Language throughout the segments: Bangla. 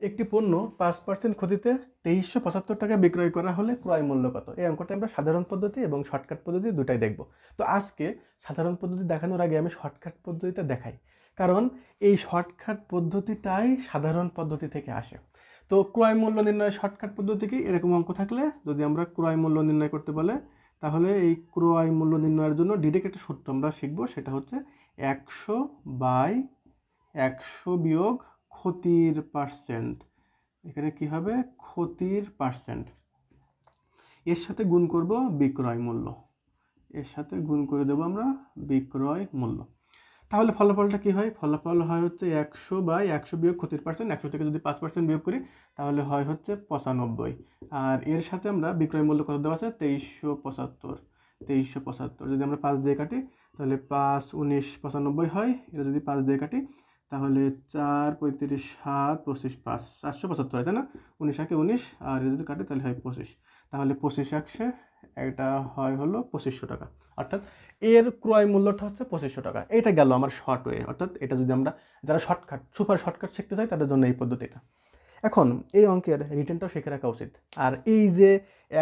একটি পণ্য পাঁচ পার্সেন্ট ক্ষতিতে তেইশশো পঁচাত্তর টাকা বিক্রয় করা হলে ক্রয় মূল্য কত? এই অঙ্কটা আমরা সাধারণ পদ্ধতি এবং শর্টকাট পদ্ধতি দুটাই দেখব। তো আজকে সাধারণ পদ্ধতি দেখানোর আগে আমি শর্টকাট পদ্ধতিটা দেখাই। কারণ এই শর্টকাট পদ্ধতিটাই সাধারণ পদ্ধতি থেকে আসে। তো ক্রয় মূল্য নির্ণয় শর্টকাট পদ্ধতি কি এরকম অঙ্ক থাকলে যদি আমরা ক্রয় মূল্য নির্ণয় করতে বলে, তাহলে এই ক্রয় মূল্য নির্ণয়ের জন্য ডিরেক্ট একটা সূত্র আমরা শিখব, সেটা হচ্ছে একশো বাই একশো বিয়োগ ক্ষতির পার্সেন্ট এখানে কি হবে? ক্ষতির পার্সেন্ট এর সাথে গুণ করব বিক্রয় মূল্য। এর সাথে গুণ করে দেবো আমরা বিক্রয় মূল্য। তাহলে ফলাফলটা কি হয়? ফলাফল হয় হচ্ছে একশো বাই একশো বিয়োগ ক্ষতির পার্সেন্ট একশো থেকে যদি পাঁচ পার্সেন্ট বিয়োগ করি, তাহলে হয় হচ্ছে পঁচানব্বই। আর এর সাথে আমরা বিক্রয় মূল্য কত দেওয়া আছে? তেইশশো পঁচাত্তর। তেইশশো পঁচাত্তর। যদি আমরা পাঁচ দিয়ে কাটি, তাহলে পাঁচ উনিশ পঁচানব্বই হয়। এটা যদি পাঁচ দিয়ে কাটি তাহলে চার পঁয়ত্রিশ সাত পঁচিশ পাঁচ চারশো পঁচাত্তর হয় তাই না? উনিশ একে উনিশ, আর যদি কাটে তাহলে হয় পঁচিশ। তাহলে পঁচিশ একশে, এটা হয় হলো পঁচিশশো টাকা। অর্থাৎ এর ক্রয় মূল্যটা হচ্ছে পঁচিশশো টাকা। এটা গেল আমার শর্ট ওয়ে অর্থাৎ এটা যদি আমরা যারা শর্টকাট সুপার শর্টকাট শিখতে চাই, তাদের জন্য এই পদ্ধতিটা এখন, এই অঙ্কের রিটার্নটাও শিখে রাখা উচিত। আর এই যে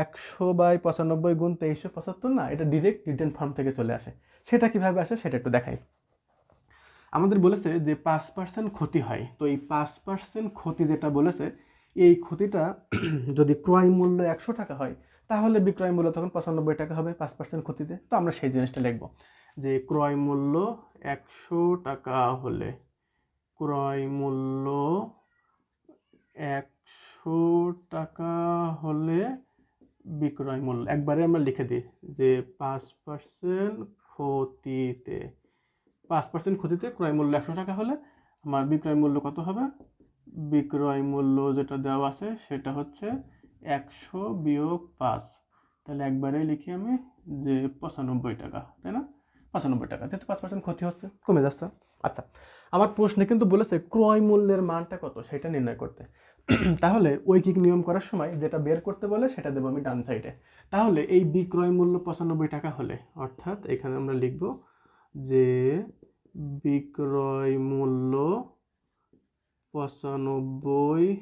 একশো বাই পঁচানব্বই গুণ তেইশশো পঁচাত্তর না, এটা ডিরেক্ট রিটার্ন ফর্ম থেকে চলে আসে। সেটা কীভাবে আসে, সেটা একটু দেখাই। আমাদের বলেছে যে পাঁচ পার্সেন্ট ক্ষতি হয়। তো এই পাঁচ পার্সেন্ট ক্ষতি যেটা বলেছে, এই ক্ষতিটা যদি ক্রয় মূল্য একশো টাকা হয়, তাহলে বিক্রয় মূল্য তখন পঁচানব্বই টাকা হবে পাঁচ পার্সেন্ট ক্ষতিতে। তো আমরা সেই জিনিসটা লিখব যে ক্রয় মূল্য একশো টাকা হলে ক্রয় মূল্য একশো টাকা হলে বিক্রয় মূল্য। একবারে আমরা লিখে দিই যে পাঁচ পার্সেন্ট ক্ষতিতে পাঁচ পার্সেন্ট ক্ষতিতে ক্রয় মূল্য একশো টাকা হলে আমার বিক্রয় মূল্য কত হবে? বিক্রয় মূল্য যেটা দেওয়া আছে সেটা হচ্ছে একশো বিয়োগ পাঁচ। তাহলে একবারে লিখি আমি যে পঁচানব্বই টাকা, তাই না? পঁচানব্বই টাকা, যেহেতু পাঁচ পার্সেন্ট ক্ষতি হচ্ছে। কমে যাচ্ছে। আচ্ছা আমার প্রশ্নে কিন্তু বলেছে ক্রয় মূল্যের মানটা কত সেটা নির্ণয় করতে। তাহলে ঐকিক নিয়ম করার সময় যেটা বের করতে বলে সেটা দেবো আমি ডান সাইডে তাহলে এই বিক্রয় মূল্য পঁচানব্বই টাকা হলে, অর্থাৎ এখানে আমরা লিখব যে বিক্রয় মূল্য পঁচানব্বই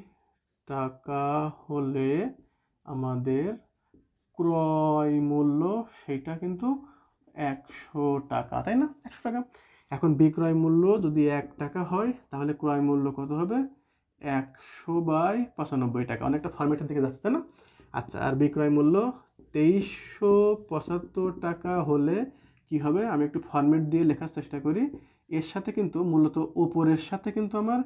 টাকা হলে আমাদের ক্রয় মূল্য সেটা কিন্তু একশো টাকা, তাই না? একশো টাকা। এখন বিক্রয় মূল্য যদি এক টাকা হয়, তাহলে ক্রয় মূল্য কত হবে? একশো বাই পঁচানব্বই টাকা। অনেকটা ফর্মেটের দিকে যাচ্ছে, তাই না? আচ্ছা আর বিক্রয় মূল্য তেইশশো পঁচাত্তর টাকা হলে কি হবে? আমি একটু ফর্মেট দিয়ে লেখার চেষ্টা করি। এর সাথে কিন্তু মূলত ওপরের সাথে কিন্তু আমার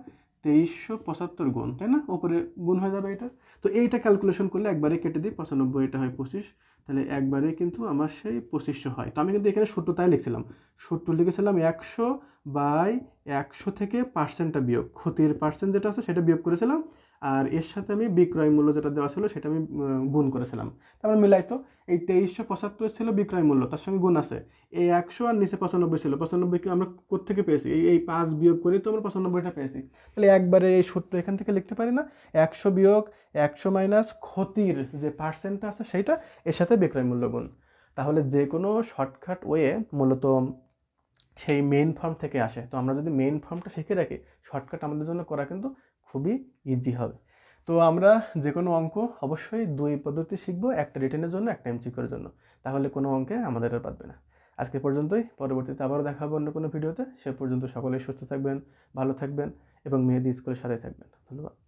তেইশশো পঁচাত্তর গুণ, তাই না? ওপরে গুণ হয়ে যাবে এটা। তো এইটা ক্যালকুলেশন করলে একবারে কেটে দিই, পঁচানব্বই, এটা হয় পঁচিশ। তাহলে একবারে কিন্তু আমার সেই পঁচিশশো হয়। তো আমি কিন্তু এখানে সূত্র তাই লিখছিলাম। সত্তর লিখেছিলাম একশো বাই একশো থেকে পার্সেন্টটা বিয়োগ। ক্ষতির পার্সেন্ট যেটা আছে সেটা বিয়োগ করেছিলাম। আর এর সাথে আমি বিক্রয় মূল্য যেটা দেওয়া ছিল সেটা আমি গুণ করেছিলাম। তারপর মিলাই তো, এই তেইশশো পঁচাত্তর ছিল বিক্রয় মূল্য, তার সঙ্গে গুণ আছে। এই একশো আর নিচে পঁচানব্বই ছিল পঁচানব্বইকে আমরা কোথেকে পেয়েছি? এই এই পাঁচ বিয়োগ করে তো আমরা পঁচানব্বইটা পেয়েছি। তাহলে একবারে এই সূত্র এখান থেকে লিখতে পারি না, একশো বিয়োগ, একশো মাইনাস ক্ষতির যে পার্সেন্টটা আছে সেইটা, এর সাথে বিক্রয় মূল্য গুণ। তাহলে যে কোনো শর্টকাট ওয়ে মূলত সেই মেইন ফর্ম থেকে আসে। তো আমরা যদি মেইন ফর্মটা শিখে রাখি, শর্টকাট আমাদের জন্য করা কিন্তু খুবই ইজি হবে। তো আমরা যে কোনো অঙ্ক অবশ্যই দুই পদ্ধতি শিখব, একটা রিটেনের জন্য, একটা এমসিকিউর জন্য। তাহলে কোনো অঙ্কে আমাদের আর পারবে না। আজকে পর্যন্তই, পরবর্তীতে আবারও দেখা হবে অন্য কোনো ভিডিওতে সে পর্যন্ত সকলেই সুস্থ থাকবেন, ভালো থাকবেন এবং মেহেদি স্কুলের সাথে থাকবেন। ধন্যবাদ।